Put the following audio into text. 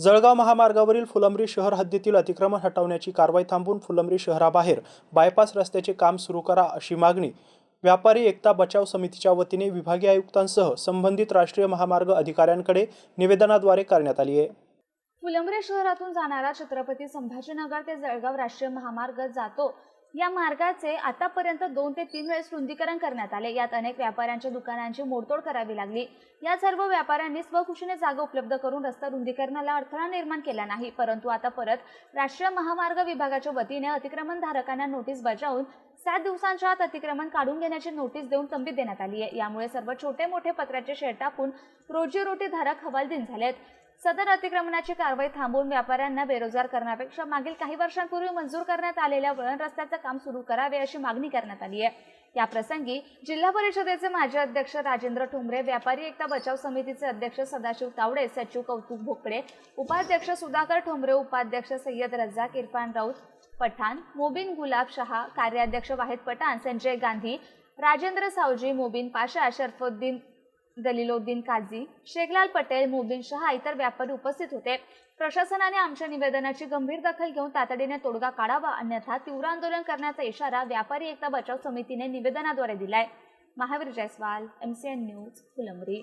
जळगाव महामार्गावरील फुलंब्री शहर हद्दीतील अतिक्रमण हटवण्याची कारवाई थांबवून फुलंब्री शहराबाहेर बायपास रस्त्याचे काम सुरू करा अशी मागणी. व्यापारी एकता बचाव समितीच्या वतीने विभागीय आयुक्तांसह संबंधित राष्ट्रीय महामार्ग अधिकाऱ्यांकडे निवेदनाद्वारे करण्यात आली आहे. फुलंब्री शहरातून जाणारा छत्रपती संभाजीनगर ते जळगाव राष्ट्रीय महामार्ग जातो. या मार्गाचे आतापर्यंत दोन ते तीन वेळेस रुंदीकरण करण्यात आले. यात अनेक व्यापाऱ्यांच्या दुकानांची मोडतोड करावी लागली. या सर्व व्यापाऱ्यांनी स्वखुशीने जागा उपलब्ध करून रस्ता रुंदीकरणाला अडथळा निर्माण केला नाही. परंतु आता परत राष्ट्रीय महामार्ग विभागाच्या वतीने अतिक्रमणधारकांना नोटीस बजावून सात दिवसांच्या आत अतिक्रमण काढून घेण्याची नोटीस देऊन तंबी देण्यात आली आहे. यामुळे सर्व छोटे मोठे पत्र्याचे शेड टाकून रोजीरोटी धारक हवालदिल झालेत. सदर अतिक्रमणाची कारवाई थांबवून व्यापाऱ्यांना बेरोजगार करण्यापेक्षा मागील काही वर्षांपूर्वी मंजूर करण्यात आलेल्या वळण रस्त्याचं काम सुरू करावे अशी मागणी करण्यात आली आहे. या प्रसंगी जिल्हा परिषदेचे माजी अध्यक्ष राजेंद्र ठोंबरे व्यापारी एकता बचाव समितीचे अध्यक्ष सदाशिव तावडे सचिव कौतुक भोकडे उपाध्यक्ष सुधाकर ठोंबरे उपाध्यक्ष सय्यद रज्जाक इरफान राऊत पठाण मोबिन गुलाब शहा कार्याध्यक्ष वाहिद पठाण संजय गांधी राजेंद्र सावजी मोबिन पाशा शरफुद्दीन दलिलोद्दीन काझी शेखलाल पटेल मोबिन शहा इतर व्यापारी उपस्थित होते. प्रशासनाने आमच्या निवेदनाची गंभीर दखल घेऊन तातडीने तोडगा काढावा अन्यथा तीव्र आंदोलन करण्याचा इशारा व्यापारी एकता बचाव समितीने निवेदनाद्वारे दिलाय. Mahavir Jaiswal MCN news Phulambri.